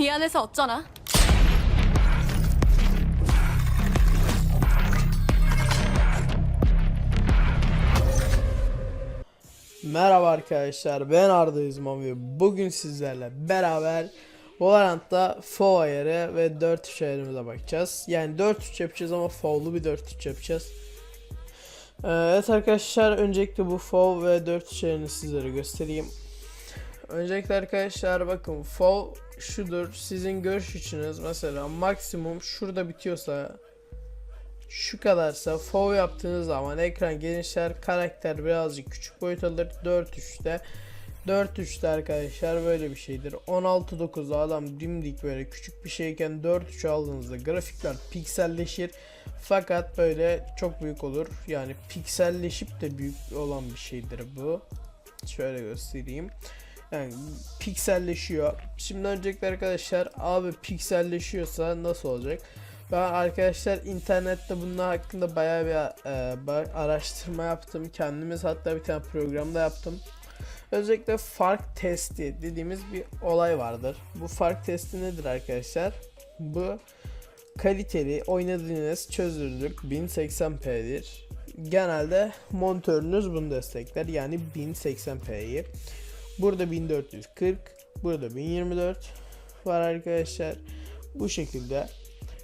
미안해서 어쩌나? Merhaba arkadaşlar ben Arda Üzman ve bugün sizlerle beraber Valorant'ta FO ayarı ve 4-3 ayarımıza bakacağız. Yani 4-3 yapacağız ama FO'lu bir 4-3 yapacağız. Ee, Evet arkadaşlar öncelikle bu FO ve 4-3 ayarını sizlere göstereyim. Öncelikle arkadaşlar bakın FO şudur. Sizin görüş içiniz mesela maksimum şurada bitiyorsa şu kadarsa FOV yaptığınız zaman ekran genişler karakter birazcık küçük boyut alır. 4.3'te 4.3'te arkadaşlar böyle bir şeydir. 16.9'da adam dimdik böyle küçük bir şeyken 4.3 aldığınızda grafikler pikselleşir. Fakat böyle çok büyük olur. Yani pikselleşip de büyük olan bir şeydir bu. Şöyle göstereyim yani pikselleşiyor şimdi öncelikle arkadaşlar abi pikselleşiyorsa nasıl olacak ben arkadaşlar internette bunun hakkında bayağı bir e, araştırma yaptım. Kendimiz hatta bir tane programda yaptım. Özellikle fark testi dediğimiz bir olay vardır. Bu fark testi nedir arkadaşlar? Bu kaliteli oynadığınız çözünürlük 1080p'dir. Genelde monitörünüz bunu destekler. Yani 1080p'yi. Burada 1440, burada 1024 var arkadaşlar. Bu şekilde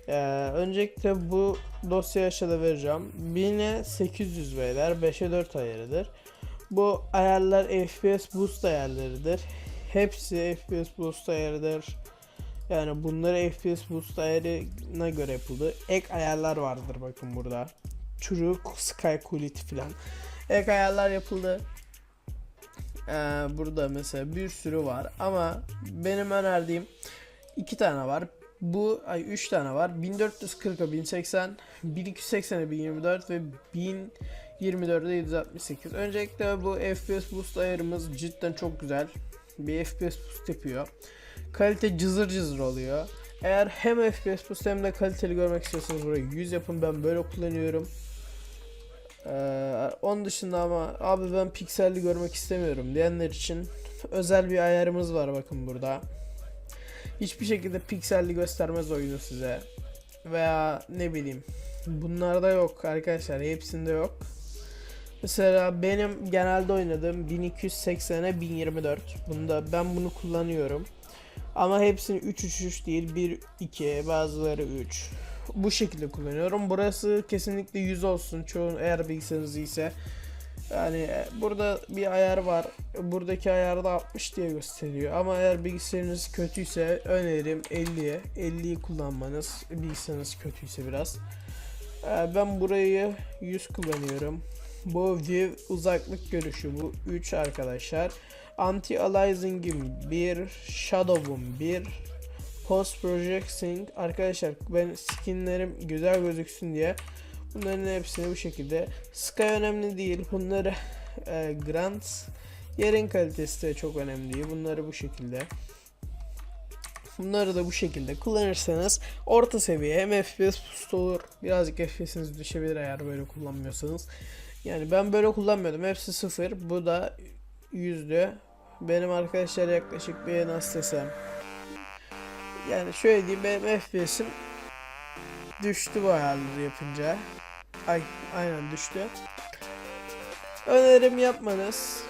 ee, öncelikle bu dosyayı aşağıda vereceğim. 1000'e 800 beyler 5'e 4 ayarıdır. Bu ayarlar FPS boost ayarlarıdır. Hepsi FPS boost ayarıdır. Yani bunları FPS boost ayarına göre yapıldı. Ek ayarlar vardır bakın burada. True Sky Quality falan. Ek ayarlar yapıldı. Ee, burada mesela bir sürü var ama benim önerdiğim iki tane var. Bu ay 3 tane var. 1440'a 1080, 1280'e 1024 ve 1024'e 768. Öncelikle bu FPS boost ayarımız cidden çok güzel. Bir FPS boost yapıyor. Kalite cızır cızır oluyor. Eğer hem FPS boost hem de kaliteli görmek istiyorsanız burayı 100 yapın. Ben böyle kullanıyorum. Ee, onun dışında ama abi ben pikselli görmek istemiyorum diyenler için özel bir ayarımız var bakın burada. Hiçbir şekilde pikselli göstermez oyunu size. Veya ne bileyim. Bunlarda yok arkadaşlar. Hepsinde yok. Mesela benim genelde oynadığım 1280'e 1024. Bunda ben bunu kullanıyorum. Ama hepsini 3 3 3 değil 1 2 bazıları 3. Bu şekilde kullanıyorum. Burası kesinlikle 100 olsun. Çoğun eğer bilgisayarınız iyiyse. Yani e, burada bir ayar var. Buradaki ayarda 60 diye gösteriyor. Ama eğer bilgisayarınız kötüyse önerim 50'ye. 50'yi kullanmanız. Bilgisayarınız kötüyse biraz. Ee, Ben burayı 100 kullanıyorum. Bu view uzaklık görüşü bu 3 arkadaşlar. Anti aliasing'im 1, shadow'um 1, post projecting arkadaşlar ben skinlerim güzel gözüksün diye Bunların hepsini bu şekilde. Sky önemli değil. Bunları e, Grant yerin kalitesi de çok önemli değil. Bunları bu şekilde. Bunları da bu şekilde kullanırsanız orta seviye hem FPS boost olur. Birazcık FPS'iniz düşebilir eğer böyle kullanmıyorsanız. Yani ben böyle kullanmıyordum. Hepsi sıfır. Bu da yüzdü. Benim arkadaşlar yaklaşık bir nasıl desem. Yani şöyle diyeyim benim FPS'im düştü bu ayarları yapınca. Ay aynen düştü. Önerim yapmanız.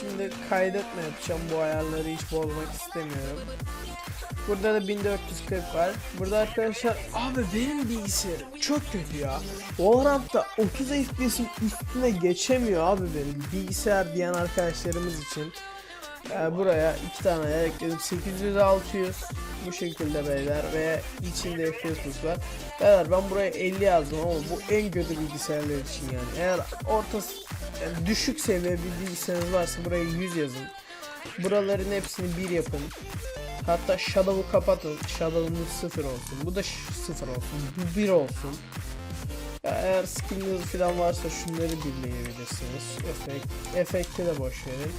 Şimdi kaydetme yapacağım bu ayarları hiç bozmak istemiyorum. Burada da 1440 var. Burada arkadaşlar abi benim bilgisayarım çok kötü ya. Valorant'ta 30 FPS'in üstüne geçemiyor abi benim bilgisayar diyen arkadaşlarımız için. Ee, buraya iki tane ekledim. 800 600 bu şekilde beyler ve içinde FPS var. Beyler ben buraya 50 yazdım ama bu en kötü bilgisayarlar için yani. Eğer orta yani düşük seviye bir bilgisayarınız varsa buraya 100 yazın. Buraların hepsini 1 yapın. Hatta Shadow'u kapatın. Shadow'umuz 0 olsun. Bu da 0 olsun. Bu 1 olsun. Ya eğer skilliniz falan varsa şunları birleyebilirsiniz. Efekt, efekti de boş verin.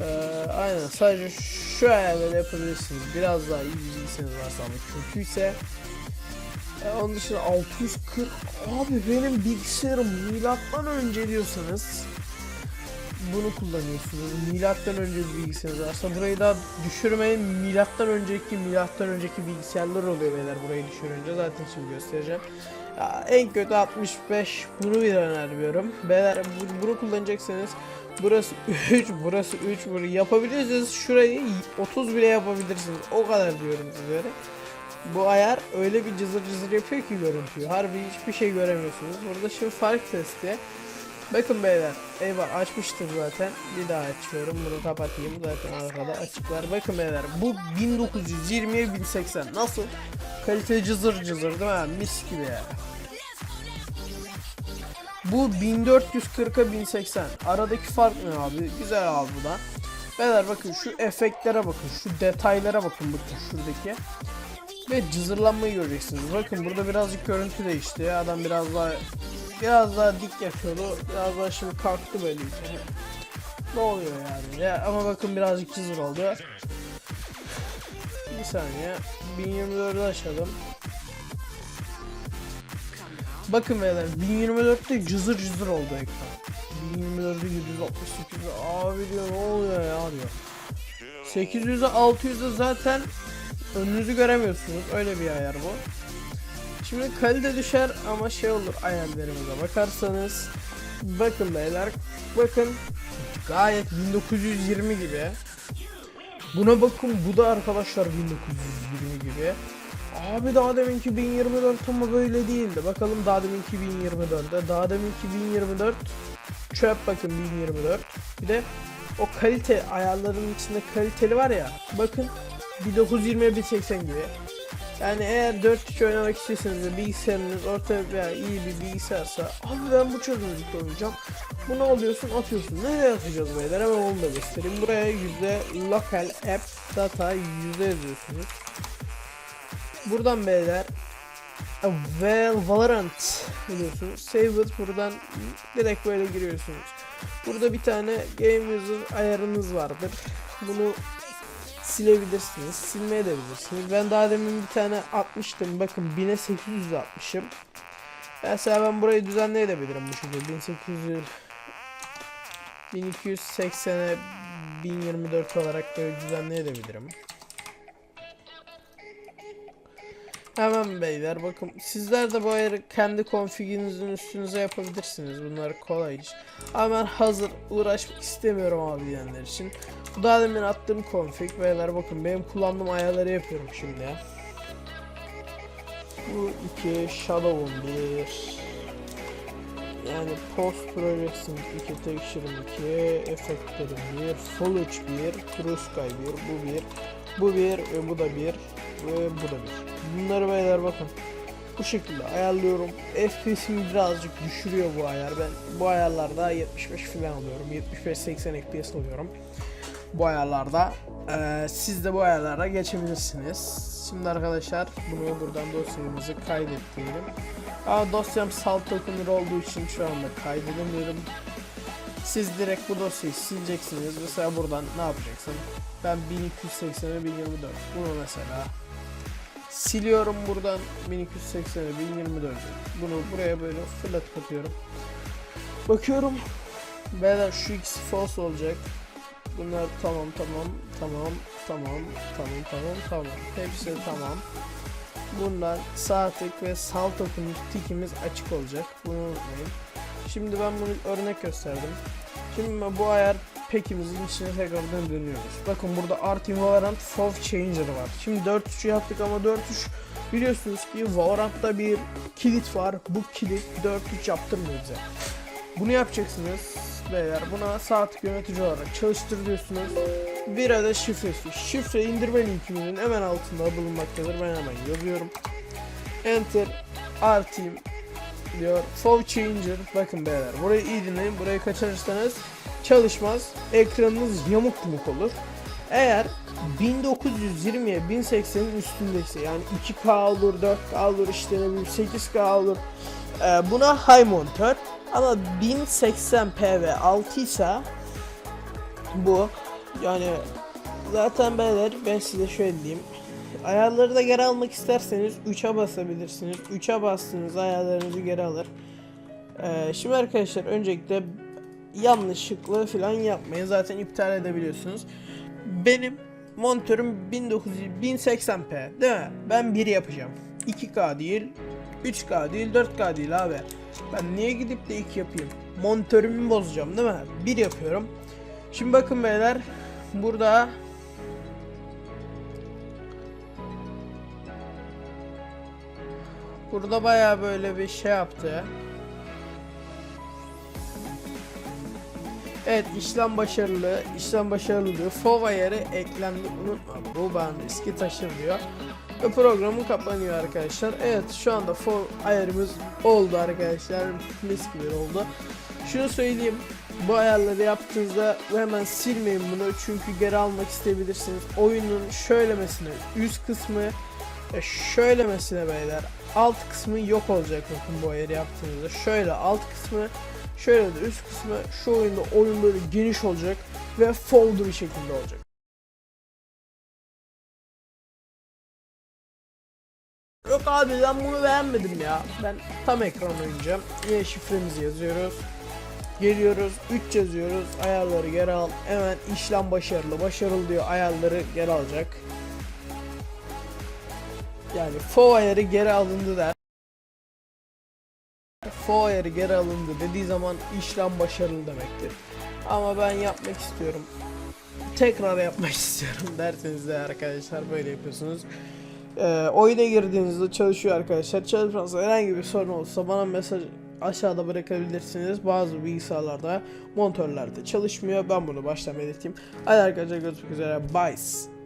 Ee, aynen sadece şu ayarları yapabilirsiniz. Biraz daha iyi bilgisayarınız varsa ama kötüyse e, onun dışında 640 abi benim bilgisayarım milattan önce diyorsanız bunu kullanıyorsunuz. Milattan önce bilgisayarınız varsa burayı da düşürmeyin. Milattan önceki milattan önceki bilgisayarlar oluyor beyler burayı düşürünce zaten şimdi göstereceğim. Ya, en kötü 65 bunu bir önermiyorum. Beyler bu- bunu kullanacaksınız. Burası 3, burası 3, burayı yapabilirsiniz. Şurayı 30 bile yapabilirsiniz. O kadar diyorum sizlere. Bu ayar öyle bir cızır cızır yapıyor ki görüntüyü. Harbi hiçbir şey göremiyorsunuz. Burada şimdi fark testi. Bakın beyler. Eyvah açmıştır zaten. Bir daha açıyorum. Bunu kapatayım. Zaten arkada açıklar. Bakın beyler. Bu 1920'ye 1080. Nasıl? Kalite cızır cızır değil mi? Mis gibi ya. Bu 1440'a 1080. Aradaki fark ne abi? Güzel abi bu da. Beyler bakın şu efektlere bakın. Şu detaylara bakın bakın şuradaki. Ve cızırlanmayı göreceksiniz. Bakın burada birazcık görüntü değişti. Adam biraz daha biraz daha dik yapıyordu. Biraz daha şimdi kalktı böyle. yukarı. Ne oluyor yani? Ya ama bakın birazcık cızır oldu. Bir saniye. 1024'ü açalım. Bakın beyler 1024'te cızır cızır oldu ekran. 1024'de 768 abi diyor ne oluyor ya diyor. 800'e 600'e zaten önünüzü göremiyorsunuz. Öyle bir ayar bu. Şimdi kalite düşer ama şey olur ayarlarımıza bakarsanız. Bakın beyler. Bakın gayet 1920 gibi. Buna bakın bu da arkadaşlar 1920 gibi. Abi daha deminki 1024 ama böyle değildi. Bakalım daha deminki 1024'e. Daha deminki 1024 çöp bakın 1024. Bir de o kalite ayarların içinde kaliteli var ya. Bakın 1920'ye 1080 gibi. Yani eğer 4 kişi oynamak istiyorsanız ve bilgisayarınız orta veya iyi bir bilgisayarsa abi ben bu çözünürlükte oynayacağım. Bunu alıyorsun atıyorsun. Nereye atacağız beyler? Hemen onu da göstereyim. Buraya yüzde local app data yüzde yazıyorsunuz. Buradan beyler ve Valorant biliyorsunuz. Save it buradan direkt böyle giriyorsunuz. Burada bir tane game user ayarınız vardır. Bunu silebilirsiniz. Silmeye de bilirsiniz. Ben daha demin bir tane atmıştım. Bakın 1800 atmışım. Mesela ben burayı düzenleyebilirim bu şekilde. 1800 1280'e 1024 olarak böyle düzenleyebilirim. Hemen beyler bakın sizler de bu ayarı kendi konfiginizin üstünüze yapabilirsiniz. Bunlar kolay iş. Ama ben hazır uğraşmak istemiyorum abi diyenler için. Bu daha demin attığım config beyler bakın benim kullandığım ayarları yapıyorum şimdi ya. Bu iki Shadow'un bir yani post projecting 2 texture'ın 2 efektlerin 1 full 3 1 true sky 1 bu 1 bu 1 ve bu da 1 ve bu da 1 bunları beyler bakın. Bu şekilde ayarlıyorum. FPS'imi birazcık düşürüyor bu ayar. Ben bu ayarlarda 75 falan alıyorum. 75-80 FPS alıyorum bu ayarlarda. Ee, siz de bu ayarlara geçebilirsiniz. Şimdi arkadaşlar bunu buradan dosyamızı kaydet diyelim Aa, dosyam salt okunur olduğu için şu anda kaydedemiyorum siz direkt bu dosyayı sileceksiniz. Mesela buradan ne yapacaksın? Ben 1280'e 1024 bunu mesela siliyorum buradan 1280'e 1024'ü bunu buraya böyle fırlat katıyorum. Bakıyorum beyler şu ikisi false olacak. Bunlar tamam tamam tamam tamam tamam tamam tamam. Hepsi tamam. Bundan sağ tık ve sağ tıkın tikimiz açık olacak. Bunu unutmayın şimdi ben bunu örnek gösterdim şimdi bu ayar pekimizin içine tekrardan dönüyoruz. Bakın burada Art in Valorant Fov Changer var. Şimdi 4-3'ü yaptık ama 4-3 biliyorsunuz ki Valorant'ta bir kilit var. Bu kilit 4-3 yaptırmıyor bize. Bunu yapacaksınız beyler. Buna saat yönetici olarak çalıştır diyorsunuz. Bir adet şifresi. Şifre indirme linkiminin hemen altında bulunmaktadır. Ben hemen yazıyorum. Enter Artim diyor. Fov Changer. Bakın beyler burayı iyi dinleyin. Burayı kaçırırsanız çalışmaz. Ekranınız yamuk yumuk olur. Eğer 1920'ye 1080'in üstündeyse yani 2K olur, 4K olur, işte ne bileyim 8K olur. Ee, buna high monitör ama 1080p ve 6 ise bu yani zaten beyler ben size şöyle diyeyim ayarları da geri almak isterseniz 3'e basabilirsiniz 3'e bastığınız ayarlarınızı geri alır Ee, şimdi arkadaşlar öncelikle yanlışlıkla falan yapmayın. Zaten iptal edebiliyorsunuz. Benim monitörüm 1900 1080p değil mi? Ben 1 yapacağım. 2K değil, 3K değil, 4K değil abi. Ben niye gidip de 2 yapayım? Monitörümü bozacağım değil mi? 1 yapıyorum. Şimdi bakın beyler. Burada Burada baya böyle bir şey yaptı. Evet işlem başarılı. işlem başarılı diyor. FOV ayarı eklendi. Unutma bu ben riski taşır diyor. Ve programı kapanıyor arkadaşlar. Evet şu anda FOV ayarımız oldu arkadaşlar. Mis gibi oldu. Şunu söyleyeyim. Bu ayarları yaptığınızda hemen silmeyin bunu. Çünkü geri almak isteyebilirsiniz. Oyunun şöylemesine üst kısmı e, şöylemesine beyler alt kısmı yok olacak bakın bu ayarı yaptığınızda. Şöyle alt kısmı şöyle de üst kısmı şu oyunda oyun böyle geniş olacak ve folder bir şekilde olacak. Yok abi ben bunu beğenmedim ya. Ben tam ekran oynayacağım. Yine şifremizi yazıyoruz. Geliyoruz 3 yazıyoruz. Ayarları geri al. Hemen işlem başarılı. Başarılı diyor. Ayarları geri alacak. Yani fo ayarı geri alındı der. Fo ayarı geri alındı dediği zaman işlem başarılı demektir. Ama ben yapmak istiyorum. Tekrar yapmak istiyorum derseniz de arkadaşlar böyle yapıyorsunuz. Ee, oyuna girdiğinizde çalışıyor arkadaşlar. Çalışmazsa herhangi bir sorun olursa bana mesaj aşağıda bırakabilirsiniz. Bazı bilgisayarlarda, monitörlerde çalışmıyor. Ben bunu baştan belirteyim. Hadi arkadaşlar görüşmek üzere. Bye.